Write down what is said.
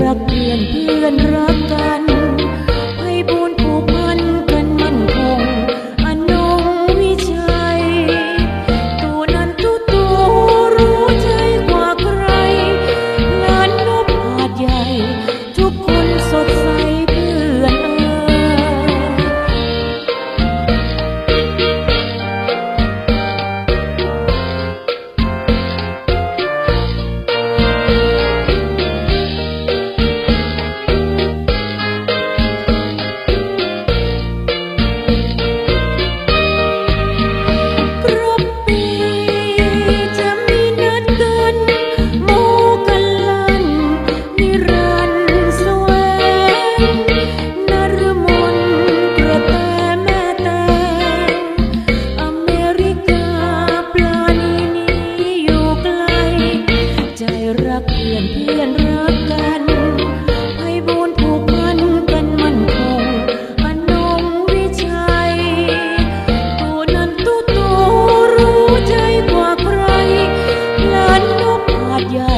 รักเพื่อนเพื่อนรักกันให้บุญผูกพันกันมั่นคงอนงวิชัย ตัวนั้นตัวตัวรู้ใจกว่าใครงานนบาดใหญ่ ทุกคนสดใส อนเพื่อนรักกันให้บุญผูกพันกันมันคงอันงวิชัยตัวนั้นตัวโตรู้ใจกว่าใครลานนกขาดใหญ่